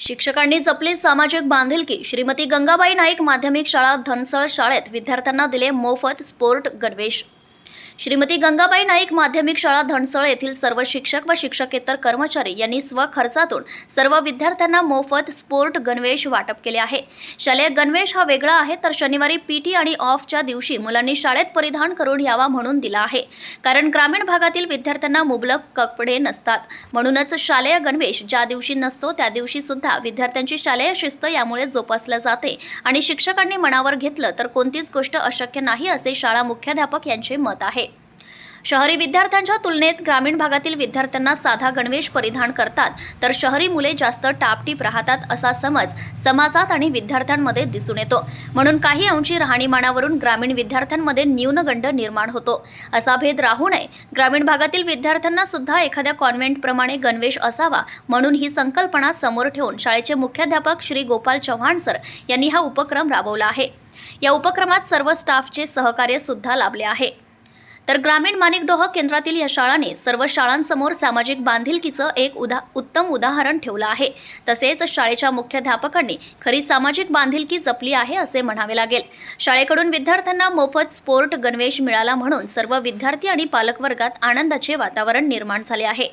शिक्षकांनी जपली सामाजिक बांधिलकी श्रीमती गंगाबाई नाईक माध्यमिक शाळा धनसळ शाळेत विद्यार्थ्यांना दिले मोफत स्पोर्ट गणवेश. श्रीमती गंगाबाई नाईक माध्यमिक शाळा धनसळ येथील सर्व शिक्षक व शिक्षकेतर कर्मचारी यांनी स्वखर्चातून सर्व विद्यार्थ्यांना मोफत स्पोर्ट गणवेश वाटप केले आहे. शालेय गणवेश हा वेगळा आहे तर शनिवारी पीटी आणि ऑफच्या दिवशी मुलांनी शाळेत परिधान करून यावा म्हणून दिला आहे. कारण ग्रामीण भागातील विद्यार्थ्यांना मुबलक कपडे नसतात. म्हणूनच शालेय गणवेश ज्या दिवशी नसतो त्या दिवशी सुद्धा विद्यार्थ्यांची शालेय शिस्त यामुळे जोपासल्या जाते. आणि शिक्षकांनी मनावर घेतलं तर कोणतीच गोष्ट अशक्य नाही असे शाळा मुख्याध्यापक यांचे मत आहे. शहरी विद्यार्थ्यांच्या तुलनेत ग्रामीण भागातील विद्यार्थ्यांना साधा गणवेश परिधान करतात. तर शहरी मुले जास्त टापटीप राहतात असा समज समाजात आणि विद्यार्थ्यांमध्ये दिसून येतो. म्हणून काही अंशी राहणीमानावरून ग्रामीण विद्यार्थ्यांमध्ये न्यूनगंड निर्माण होतो. असा भेद राहू नये. ग्रामीण भागातील विद्यार्थ्यांना सुद्धा एखाद्या कॉन्व्हेंटप्रमाणे गणवेश असावा म्हणून ही संकल्पना समोर ठेवून शाळेचे मुख्याध्यापक श्री गोपाल चव्हाण सर यांनी हा उपक्रम राबवला आहे. या उपक्रमात सर्व स्टाफचे सहकार्य सुद्धा लाभले आहे. तर ग्रामीण माणिकडोह केंद्रातील या शाळांनी सर्व शाळांसमोर सामाजिक बांधिलकीचं एक उदा उत्तम उदाहरण ठेवलं आहे. तसेच शाळेच्या मुख्याध्यापकांनी खरी सामाजिक बांधिलकी जपली आहे असे म्हणावे लागेल. शाळेकडून विद्यार्थ्यांना मोफत स्पोर्ट गणवेश मिळाला म्हणून सर्व विद्यार्थी आणि पालकवर्गात आनंदाचे वातावरण निर्माण झाले आहे.